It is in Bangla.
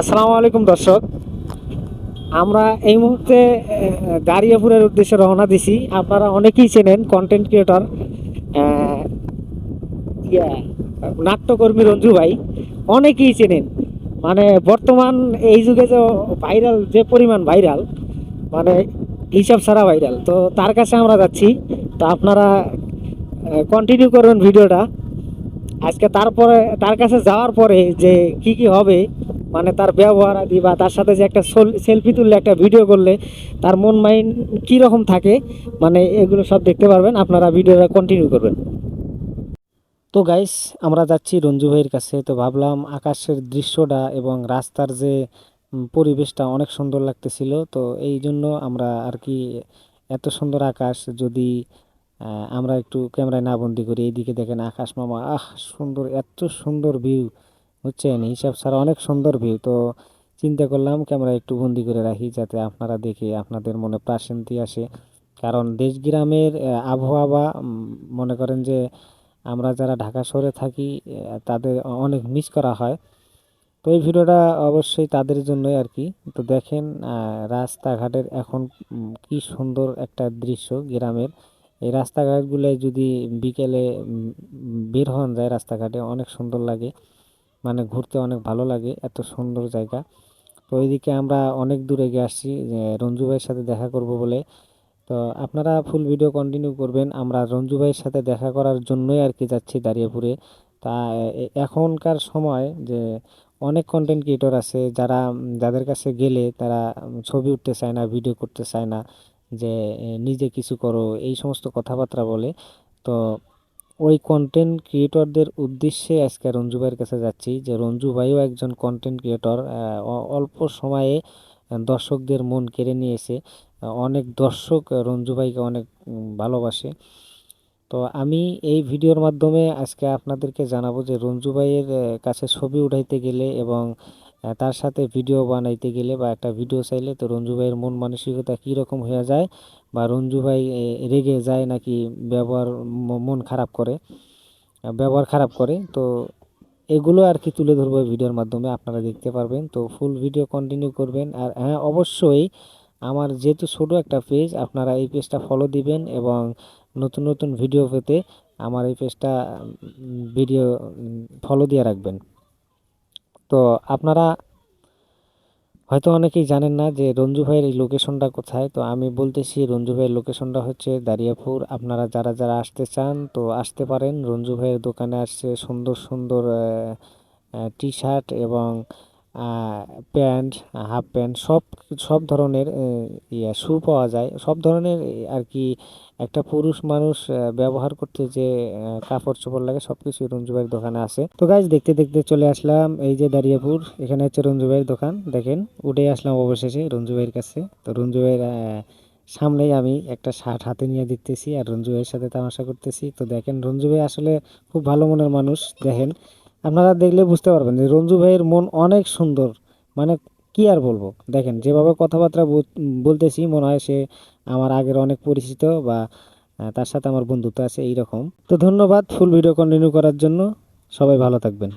আসসালামু আলাইকুম দর্শক। আমরা এই মুহূর্তে আহ, দাঁড়িয়াপুরের উদ্দেশ্যে রওনা দিছি। আপনারা অনেকেই চেনেন কন্টেন্ট ক্রিয়েটর নাট্যকর্মী রঞ্জু ভাই। অনেকেই চেনেন। মানে বর্তমান এই যুগে যে ভাইরাল যে পরিমাণ ভাইরাল মানে হিসাব ছাড়া ভাইরাল তো তার কাছে আমরা যাচ্ছি। তো আপনারা কন্টিনিউ করবেন ভিডিওটা। আজকে তারপরে তার কাছে যাওয়ার পরে যে কি কি হবে মানে তার ব্যবহার আদি বা তার সাথে যে একটা সেলফি তুললে, একটা ভিডিও করলে, তার মন মাইন্ড কী রকম থাকে মানে এগুলো সব দেখতে পারবেন। আপনারা ভিডিওটা কন্টিনিউ করবেন। তো গাইস আমরা যাচ্ছি রঞ্জু ভাইয়ের কাছে। তো ভাবলাম আকাশের দৃশ্যটা এবং রাস্তার যে পরিবেশটা অনেক সুন্দর লাগতেছিল। তো এই জন্য আমরা আর কি এত সুন্দর আকাশ যদি আমরা একটু ক্যামেরায় না বন্দি করি, এইদিকে দেখেন আকাশ মামা, আহ, সুন্দর, এত সুন্দর ভিউ বুঝছেন? হিসাব ছাড়া অনেক সুন্দর ভিউ। তো চিন্তা করলাম ক্যামেরা একটু বন্দি করে রাখি যাতে আপনারা দেখে আপনাদের মনে প্রাশান্তি আসে। কারণ দেশ গ্রামের আবহাওয়া উম, মনে করেন যে আমরা যারা ঢাকা শহরে থাকি তাদের অনেক মিস করা হয়। তো এই ভিডিওটা অবশ্যই তাদের জন্যই আর কি। তো দেখেন রাস্তাঘাটের এখন কি সুন্দর একটা দৃশ্য গ্রামের। এই রাস্তাঘাটগুলোয় যদি বিকেলে বের হন যায় রাস্তাঘাটে অনেক সুন্দর লাগে। মানে ঘুরতে অনেক ভালো লাগে, এত সুন্দর জায়গা। তো ওইদিকে আমরা অনেক দূরে গিয়ে আসছি রঞ্জু ভাইয়ের সাথে দেখা করব বলে। তো আপনারা ফুল ভিডিও কন্টিনিউ করবেন, আমরা রঞ্জু ভাইয়ের সাথে দেখা করার জন্যই আর কি যাচ্ছি দাঁড়িয়েপুরে। তা এখনকার সময় যে অনেক কন্টেন্ট ক্রিয়েটর আছে, যারা, যাদের কাছে গেলে তারা ছবি উঠতে চায় না ভিডিও করতে চায় না, যে নিজে কিছু করো, এই সমস্ত কথাবার্তা বলে। তো ওই কন্টেন্ট ক্রিয়েটরদের উদ্দেশ্যে আজকে রঞ্জু ভাইয়ের কাছে যাচ্ছি যে রঞ্জু ভাইও একজন কন্টেন্ট ক্রিয়েটর অল্প সময়ে দর্শকদের মন কেড়ে নিয়েছে। অনেক দর্শক রঞ্জু ভাইকে অনেক ভালোবাসে। তো আমি এই ভিডিওর মাধ্যমে আজকে আপনাদেরকে জানাব যে রঞ্জু ভাইয়ের কাছে ছবি উঠাইতে গেলে এবং তার সাথে ভিডিও বানাইতে গেলে বা একটা ভিডিও চাইলে তো রঞ্জু ভাইয়ের মন মানসিকতা কী রকম হয়ে যায় বা রঞ্জু ভাই রেগে যায় নাকি ব্যবহার মন খারাপ করে? ব্যবহার খারাপ করে। তো এগুলো আর কি তুলে ধরবো ভিডিওর মাধ্যমে, আপনারা দেখতে পারবেন। তো ফুল ভিডিও কন্টিনিউ করবেন। আর হ্যাঁ অবশ্যই আমার যেহেতু ছোটো একটা পেজ আপনারা এই পেজটা ফলো দিবেন এবং নতুন নতুন ভিডিও পেতে আমার এই পেজটা ভিডিও ফলো দিয়ে রাখবেন। তো আপনারা হয়তো অনেকেই জানেন না যে রঞ্জু ভাইয়ের এই লোকেশনটা কোথায়। তো আমি বলতেছি রঞ্জু ভাইয়ের লোকেশনটা হচ্ছে দারিয়াপুর। আপনারা যারা যারা আসতে চান, তো আসতে পারেন। রঞ্জু ভাইয়ের দোকানে আসছে সুন্দর সুন্দর টি শার্ট এবং প্যান্ট, হাফ প্যান্ট, সব সব ধরনের ইয়া, শু পাওয়া যায়। সব ধরনের আর কি, একটা পুরুষ মানুষ ব্যবহার করতে যে কাপড় চোপড় লাগে, সব কিছু রঞ্জু ভাইয়ের দোকানে আছে। তো গাইজ দেখতে দেখতে চলে আসলাম এই যে দারিয়াপুর এখানে হচ্ছে রঞ্জু ভাইয়ের দোকান, দেখেন, উঠে আসলাম অবশেষে রঞ্জু ভাইয়ের কাছে। তো রঞ্জু ভাইয়ের সামনেই আমি একটা শার্ট হাতে নিয়ে দেখতেছি, আর রঞ্জু ভাইয়ের সাথে তামাশা করতেছি। তো দেখেন, রঞ্জু ভাই আসলে খুব ভালো মনের মানুষ, দেখেন। আপনারা দেখলে বুঝতে পারবেন যে রঞ্জু ভাইয়ের মন অনেক সুন্দর। মানে কি আর বলব? দেখেন, যেভাবে কথাবার্তা বলতেছি, মনে হয় সে আমার আগের অনেক পরিচিত বা তার সাথে আমার বন্ধুত্ব আছে এইরকম। তো ধন্যবাদ ফুল ভিডিও কন্টিনিউ করার জন্য। সবাই ভালো থাকবেন।